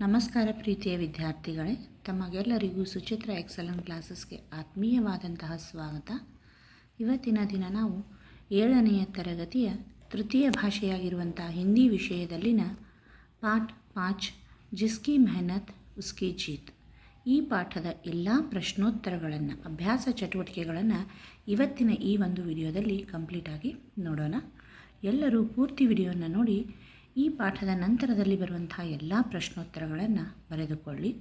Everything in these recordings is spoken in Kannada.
ನಮಸ್ಕಾರ ಪ್ರೀತಿಯ ವಿದ್ಯಾರ್ಥಿಗಳೇ, ತಮಗೆಲ್ಲರಿಗೂ ಸುಚಿತ್ರ ಎಕ್ಸಲೆಂಟ್ ಕ್ಲಾಸಸ್ಗೆ ಆತ್ಮೀಯವಾದಂತಹ ಸ್ವಾಗತ. ಇವತ್ತಿನ ದಿನ ನಾವು ಏಳನೆಯ ತರಗತಿಯ ತೃತೀಯ ಭಾಷೆಯಾಗಿರುವಂತಹ ಹಿಂದಿ ವಿಷಯದಲ್ಲಿನ ಪಾಠ ಪಾಚ್ ಜಿಸ್ಕಿ ಮೆಹನತ್ ಉಸ್ಕಿ ಜೀತ್. ಈ ಪಾಠದ ಎಲ್ಲ ಪ್ರಶ್ನೋತ್ತರಗಳನ್ನು, ಅಭ್ಯಾಸ ಚಟುವಟಿಕೆಗಳನ್ನು ಇವತ್ತಿನ ಈ ಒಂದು ವಿಡಿಯೋದಲ್ಲಿ ಕಂಪ್ಲೀಟಾಗಿ ನೋಡೋಣ. ಎಲ್ಲರೂ ಪೂರ್ತಿ ವಿಡಿಯೋನ ನೋಡಿ ಈ ಪಾಠದ ನಂತರದಲ್ಲಿ ಬರುವಂತಹ ಎಲ್ಲ ಪ್ರಶ್ನೋತ್ತರಗಳನ್ನು ಬರೆದುಕೊಳ್ಳಿ.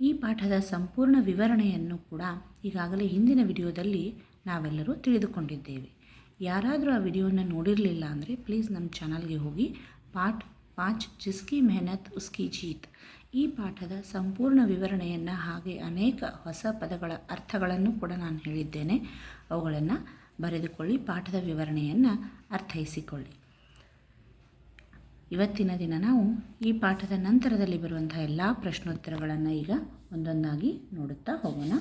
ಈ ಪಾಠದ ಸಂಪೂರ್ಣ ವಿವರಣೆಯನ್ನು ಕೂಡ ಈಗಾಗಲೇ ಹಿಂದಿನ ವಿಡಿಯೋದಲ್ಲಿ ನಾವೆಲ್ಲರೂ ತಿಳಿದುಕೊಂಡಿದ್ದೇವೆ. ಯಾರಾದರೂ ಆ ವಿಡಿಯೋನ ನೋಡಿರಲಿಲ್ಲ ಅಂದರೆ ಪ್ಲೀಸ್ ನಮ್ಮ ಚಾನಲ್ಗೆ ಹೋಗಿ ಪಾಠ ಪಾಚ್ ಜಿಸ್ಕಿ ಮೆಹನತ್ ಉಸ್ಕಿ ಜೀತ್. ಈ ಪಾಠದ ಸಂಪೂರ್ಣ ವಿವರಣೆಯನ್ನು ಹಾಗೆ ಅನೇಕ ಹೊಸ ಪದಗಳ ಅರ್ಥಗಳನ್ನು ಕೂಡ ನಾನು ಹೇಳಿದ್ದೇನೆ. ಅವುಗಳನ್ನು ಬರೆದುಕೊಳ್ಳಿ, ಪಾಠದ ವಿವರಣೆಯನ್ನು ಅರ್ಥೈಸಿಕೊಳ್ಳಿ. ಇವತ್ತಿನ ದಿನ ನಾವು ಈ ಪಾಠದ ನಂತರದಲ್ಲಿ ಬರುವಂತಹ ಎಲ್ಲ ಪ್ರಶ್ನೋತ್ತರಗಳನ್ನು ಈಗ ಒಂದೊಂದಾಗಿ ನೋಡುತ್ತಾ ಹೋಗೋಣ.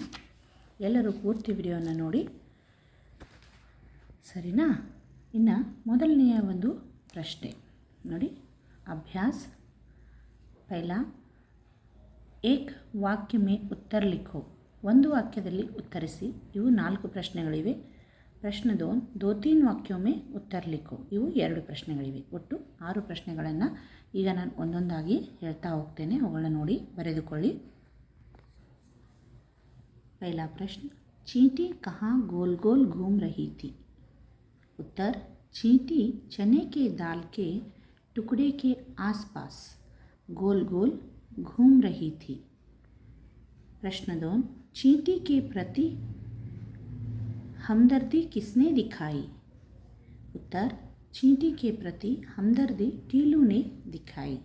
ಎಲ್ಲರೂ ಪೂರ್ತಿ ವಿಡಿಯೋನ ನೋಡಿ. ಸರಿನಾ? ಇನ್ನು ಮೊದಲನೆಯ ಒಂದು ಪ್ರಶ್ನೆ. ನೋಡಿ, ಅಭ್ಯಾಸ. ಪೈಲ, ಏಕ್ ವಾಕ್ಯ ಮೇ ಉತ್ತರ ಲಿಖೋ ಒಂದು ವಾಕ್ಯದಲ್ಲಿ ಉತ್ತರಿಸಿ. ಇವು ನಾಲ್ಕು ಪ್ರಶ್ನೆಗಳಿವೆ. ಪ್ರಶ್ನೆ ದೋನ್ ದೋ ತೀನ್ ವಾಕ್ಯೋ ಮೇ ಉತ್ತರ ಲಿಖೋ ಇವು ಎರಡು ಪ್ರಶ್ನೆಗಳಿವೆ ಒಟ್ಟು ಆರು ಪ್ರಶ್ನೆಗಳನ್ನು ಈಗ ನಾನು ಒಂದೊಂದಾಗಿ ಹೇಳ್ತಾ ಹೋಗ್ತೇನೆ ಅವುಗಳನ್ನ ನೋಡಿ ಬರೆದುಕೊಳ್ಳಿ पहला प्रश्न चींटी कहाँ गोल गोल घूम रही थी उत्तर चींटी चने के दाल के टुकड़े के आसपास गोल गोल घूम रही थी प्रश्न दो चींटी के प्रति हमदर्दी किसने दिखाई? उत्तर, चींटी के प्रति हमदर्दी टीलू ने दिखाई।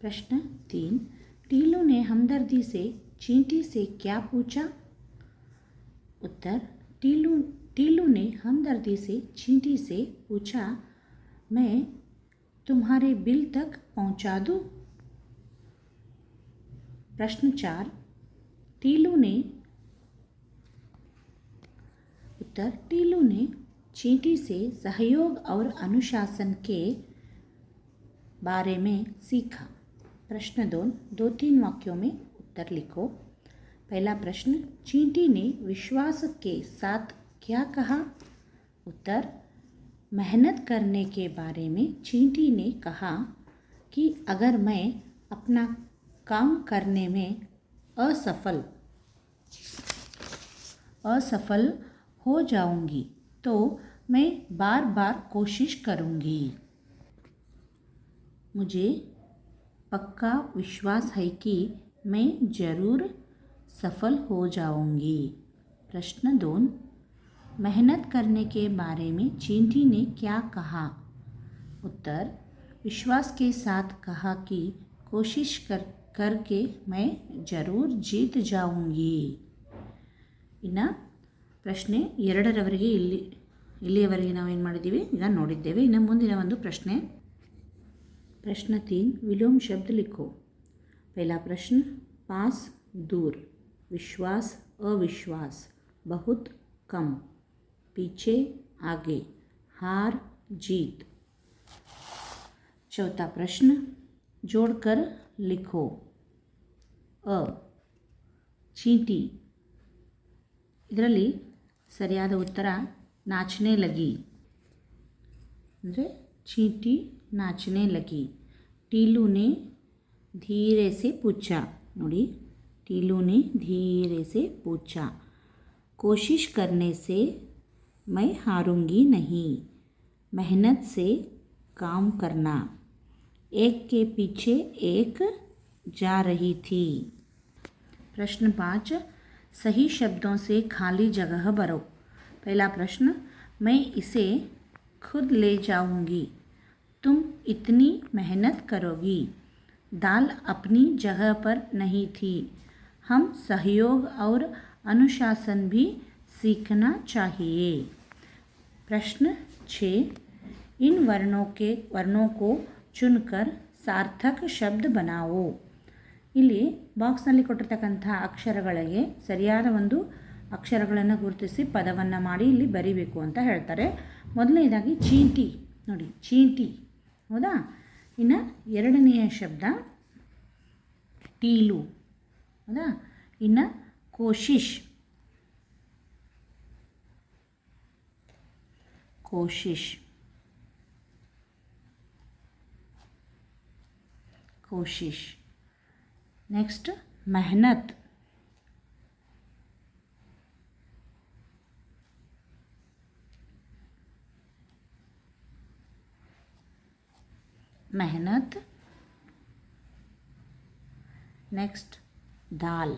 प्रश्न तीन, टीलू ने हमदर्दी से चींटी से क्या पूछा? उत्तर, टीलू टीलू ने हमदर्दी से चींटी से पूछा, मैं तुम्हारे बिल तक पहुँचा दूँ? प्रश्न चार, टीलू ने उत्तर टीलू ने चींटी से सहयोग और अनुशासन के बारे में सीखा। प्रश्न दो दो तीन वाक्यों में उत्तर लिखो। पहला प्रश्न, चींटी ने विश्वास के साथ क्या कहा? उत्तर, मेहनत करने के बारे में चींटी ने कहा कि अगर मैं अपना काम करने में असफल असफल हो जाऊँगी तो मैं बार बार कोशिश करूँगी। मुझे पक्का विश्वास है कि मैं ज़रूर सफल हो जाऊँगी। प्रश्न दोन, मेहनत करने के बारे में चींटी ने क्या कहा? उत्तर, विश्वास के साथ कहा कि कोशिश कर, करके मैं ज़रूर जीत जाऊँगी। इना ಪ್ರಶ್ನೆ ಎರಡರವರೆಗೆ ಇಲ್ಲಿ ಇಲ್ಲಿಯವರೆಗೆ ನಾವೇನು ಮಾಡಿದ್ದೀವಿ ಈಗ ನೋಡಿದ್ದೇವೆ ಇನ್ನು ಮುಂದಿನ ಒಂದು ಪ್ರಶ್ನೆ प्रश्न तीन विलोम शब्द लिखो पहला प्रश्न पास दूर विश्वास अविश्वास बहुत कम पीछे आगे हार जीत चौथा प्रश्न जोड़कर लिखो अ चींटी ಇದರಲ್ಲಿ ಸರಿಯಾದ ಉತ್ತರ ನಾಚನೆ ಲಗಿ ಅಂದರೆ चींटी नाचने लगी टीलू ने धीरे से पूछा ನೋಡಿ टीलू ने धीरे से पूछा कोशिश करने से मैं हारूंगी नहीं मेहनत से काम करना एक के पीछे एक जा रही थी प्रश्न पाँच सही शब्दों से खाली जगह भरो पहला प्रश्न, मैं इसे खुद ले जाऊँगी। तुम इतनी मेहनत करोगी। दाल अपनी जगह पर नहीं थी। हम सहयोग और अनुशासन भी सीखना चाहिए। प्रश्न छः, इन वर्णों के, वर्णों को चुनकर सार्थक शब्द बनाओ। ಇಲ್ಲಿ ಬಾಕ್ಸ್ನಲ್ಲಿ ಕೊಟ್ಟಿರ್ತಕ್ಕಂಥ ಅಕ್ಷರಗಳಿಗೆ ಸರಿಯಾದ ಒಂದು ಅಕ್ಷರಗಳನ್ನು ಗುರುತಿಸಿ ಪದವನ್ನು ಮಾಡಿ ಇಲ್ಲಿ ಬರಿಬೇಕು ಅಂತ ಹೇಳ್ತಾರೆ. ಮೊದಲನೇದಾಗಿ ಚೀಂಟಿ. ನೋಡಿ, ಚೀಂಟಿ. ಹೌದಾ? ಇನ್ನು ಎರಡನೆಯ ಶಬ್ದ ಟೀಲು. ಹೌದಾ? ಇನ್ನು ಕೋಶಿಶ್. ಕೋಶಿಶ್. ಕೋಶಿಶ್. ನೆಕ್ಸ್ಟ್ ಮೆಹನತ್ मेहनत ನೆಕ್ಸ್ಟ್ ದಾಲ್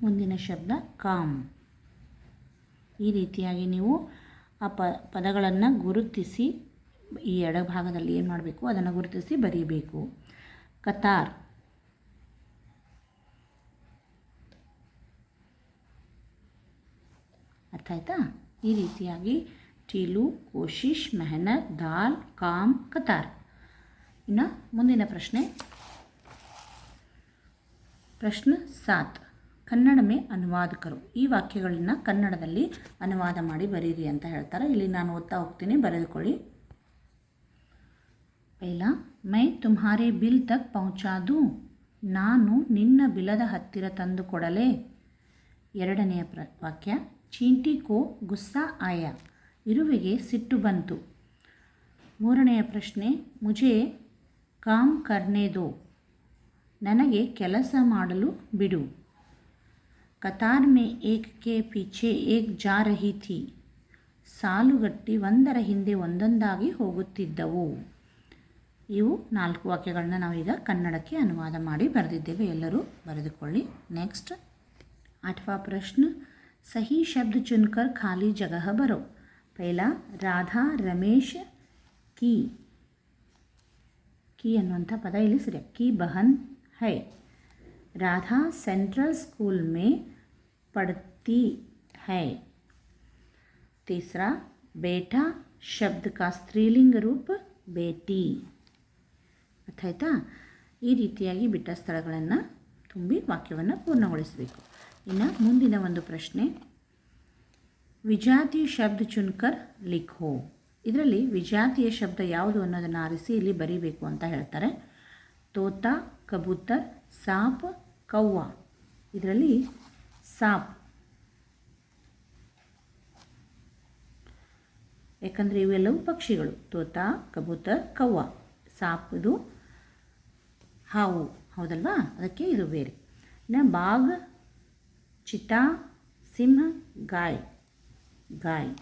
ಮುಂದಿನ ಶಬ್ದ ಕಾಮ್ ಈ ರೀತಿಯಾಗಿ ನೀವು ಆ ಪ ಪದಗಳನ್ನು ಗುರುತಿಸಿ ಈ ಎಡಭಾಗದಲ್ಲಿ ಏನು ಮಾಡಬೇಕು? ಅದನ್ನು ಗುರುತಿಸಿ ಬರೀಬೇಕು. ಕತಾರ್. ಅರ್ಥ ಆಯ್ತಾ? ಈ ರೀತಿಯಾಗಿ ಟೀಲು, ಕೋಶಿಶ್, ಮೆಹನತ್, ದಾಲ್, ಕಾಮ್, ಕತಾರ್. ಇನ್ನು ಮುಂದಿನ ಪ್ರಶ್ನೆ. ಪ್ರಶ್ನೆ ಸಾತ್. ಕನ್ನಡ ಮೇ ಅನುವಾದಕರು. ಈ ವಾಕ್ಯಗಳನ್ನು ಕನ್ನಡದಲ್ಲಿ ಅನುವಾದ ಮಾಡಿ ಬರೀರಿ ಅಂತ ಹೇಳ್ತಾರೆ. ಇಲ್ಲಿ ನಾನು ಓದ್ತಾ ಹೋಗ್ತೀನಿ. ಬರೆದುಕೊಳ್ಳಿ. ಪೈಲ, ಮೈ ತುಮ್ಹಾರೆ ಬಿಲ್ ತಕ್ ಪೌಂಚಾದು, ನಾನು ನಿನ್ನ ಬಿಲದ ಹತ್ತಿರ ತಂದು ಕೊಡಲೇ. ಎರಡನೆಯ ಪ್ರ ವಾಕ್ಯ, ಚೀಂಟಿ ಕೋ ಗುಸ್ಸಾ ಆಯ, ಇರುವೆಗೆ ಸಿಟ್ಟು ಬಂತು. ಮೂರನೆಯ ಪ್ರಶ್ನೆ, ಮುಜೆ ಕಾಮ್ ಕರ್ನೆ ದೋ, ನನಗೆ ಕೆಲಸ ಮಾಡಲು ಬಿಡು. ಕತಾರ್ ಮೇ ಏಕ್ ಕೆ ಪೀಚೆ ಏಕ್ ಜಾ ರಹಿ ಥಿ, ಸಾಲುಗಟ್ಟಿ ಒಂದರ ಹಿಂದೆ ಒಂದೊಂದಾಗಿ ಹೋಗುತ್ತಿದ್ದವು. ಇವು ನಾಲ್ಕು ವಾಕ್ಯಗಳನ್ನ ನಾವೀಗ ಕನ್ನಡಕ್ಕೆ ಅನುವಾದ ಮಾಡಿ ಬರೆದಿದ್ದೇವೆ ಎಲ್ಲರೂ ಬರೆದುಕೊಳ್ಳಿ ನೆಕ್ಸ್ಟ್ आठवां प्रश्न सही शब्द चुनकर खाली जगह भरो पहला राधा रमेश की की ಅನ್ನುವಂಥ ಪದ ಇಲ್ಲಿ ಸರಿ की बहन है राधा सेंट्रल स्कूल में पढ़ती है तीसरा बेटा शब्द का स्त्रीलिंग रूप बेटी ಅರ್ಥ ಆಯ್ತಾ ಈ ರೀತಿಯಾಗಿ ಬಿಟ್ಟ ಸ್ಥಳಗಳನ್ನು ತುಂಬಿ ವಾಕ್ಯವನ್ನು ಪೂರ್ಣಗೊಳಿಸಬೇಕು. ಇನ್ನು ಮುಂದಿನ ಒಂದು ಪ್ರಶ್ನೆ. ವಿಜಾತಿ ಶಬ್ದ ಚುನ್ಕರ್ ಲಿಖೋ ಇದರಲ್ಲಿ ವಿಜಾತಿಯ ಶಬ್ದ ಯಾವುದು ಅನ್ನೋದನ್ನು ಆರಿಸಿ ಇಲ್ಲಿ ಬರೀಬೇಕು ಅಂತ ಹೇಳ್ತಾರೆ. ತೋತ, ಕಬೂತರ್, ಸಾಪ್, ಕವ್ವ. ಇದರಲ್ಲಿ ಸಾಪ್. ಯಾಕಂದರೆ ಇವೆಲ್ಲವೂ ಪಕ್ಷಿಗಳು. ತೋತ, ಕಬೂತರ್, ಕವ್ವ. ಸಾಪ್ ಇದು ಹಾವು. ಹೌದಲ್ವಾ? ಅದಕ್ಕೆ ಇದು ಬೇರೆ. ಇನ್ನು ಬಾಗ್ ಚಿತಾ ಸಿಂಹ, ಗಾಯ್. ಗಾಯ್.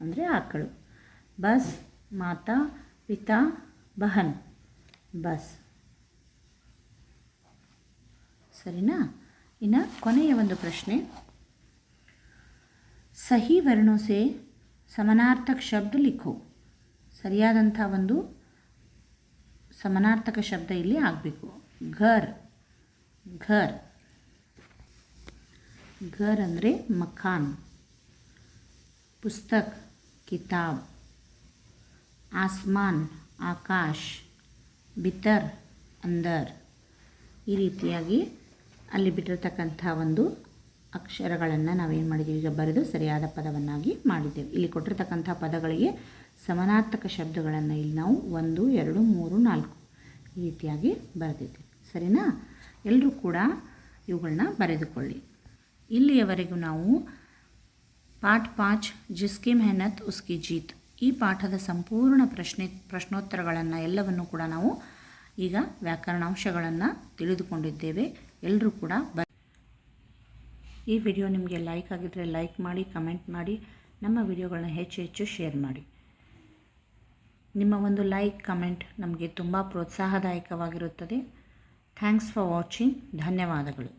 ಅಂದರೆ ಆಕಳು. ಬಸ್, ಮಾತಾ, ಪಿತಾ, ಬಹನ್. ಬಸ್. ಸರಿನಾ? ಇನ್ನು ಕೊನೆಯ ಒಂದು ಪ್ರಶ್ನೆ. ಸಹಿ ವರ್ಣೋಸೆ ಸಮನಾರ್ಥಕ ಶಬ್ದ ಲಿಖೋ. ಸರಿಯಾದಂಥ ಒಂದು ಸಮಾನಾರ್ಥಕ ಶಬ್ದ ಇಲ್ಲಿ ಆಗಬೇಕು. ಘರ್. ಘರ್. ಘರ್ ಅಂದರೆ ಮಖಾನ್. ಪುಸ್ತಕ್, ಕಿತಾಬ್. ಆಸ್ಮಾನ್, ಆಕಾಶ್. ಬಿತರ್, ಅಂದರ್. ಈ ರೀತಿಯಾಗಿ ಅಲ್ಲಿ ಬಿಟ್ಟಿರ್ತಕ್ಕಂಥ ಒಂದು ಅಕ್ಷರಗಳನ್ನು ನಾವೇನು ಮಾಡಿದ್ದೀವಿ ಈಗ ಬರೆದು ಸರಿಯಾದ ಪದವನ್ನಾಗಿ ಮಾಡಿದ್ದೇವೆ. ಇಲ್ಲಿ ಕೊಟ್ಟಿರ್ತಕ್ಕಂಥ ಪದಗಳಿಗೆ ಸಮಾನಾರ್ಥಕ ಶಬ್ದಗಳನ್ನು ಇಲ್ಲಿ ನಾವು ಒಂದು, ಎರಡು, ಮೂರು, ನಾಲ್ಕು ಈ ರೀತಿಯಾಗಿ ಬರೆದಿದ್ದೀವಿ ಸರಿನಾ? ಎಲ್ಲರೂ ಕೂಡ ಇವುಗಳನ್ನ ಬರೆದುಕೊಳ್ಳಿ. ಇಲ್ಲಿಯವರೆಗೂ ನಾವು ಪಾಠ ಪಾಚ್ ಜಿಸ್ಕಿ ಮೆಹನತ್, ಉಸ್ಕಿ ಜೀತ್ ಈ ಪಾಠದ ಸಂಪೂರ್ಣ ಪ್ರಶ್ನೆ, ಪ್ರಶ್ನೋತ್ತರಗಳನ್ನು ಎಲ್ಲವನ್ನು ಕೂಡ ನಾವು ಈಗ ವ್ಯಾಕರಣಾಂಶಗಳನ್ನು ತಿಳಿದುಕೊಂಡಿದ್ದೇವೆ. ಎಲ್ಲರೂ ಕೂಡ ಬ ಈ ವಿಡಿಯೋ ನಿಮಗೆ ಲೈಕ್ ಆಗಿದ್ದರೆ ಲೈಕ್ ಮಾಡಿ, ಕಮೆಂಟ್ ಮಾಡಿ, ನಮ್ಮ ವಿಡಿಯೋಗಳನ್ನ ಹೆಚ್ಚು ಹೆಚ್ಚು ಶೇರ್ ಮಾಡಿ. ನಿಮ್ಮ ಒಂದು ಲೈಕ್ ಕಮೆಂಟ್ ನಮಗೆ ತುಂಬ ಪ್ರೋತ್ಸಾಹದಾಯಕವಾಗಿರುತ್ತದೆ. Thanks for watching. ಧನ್ಯವಾದಗಳು.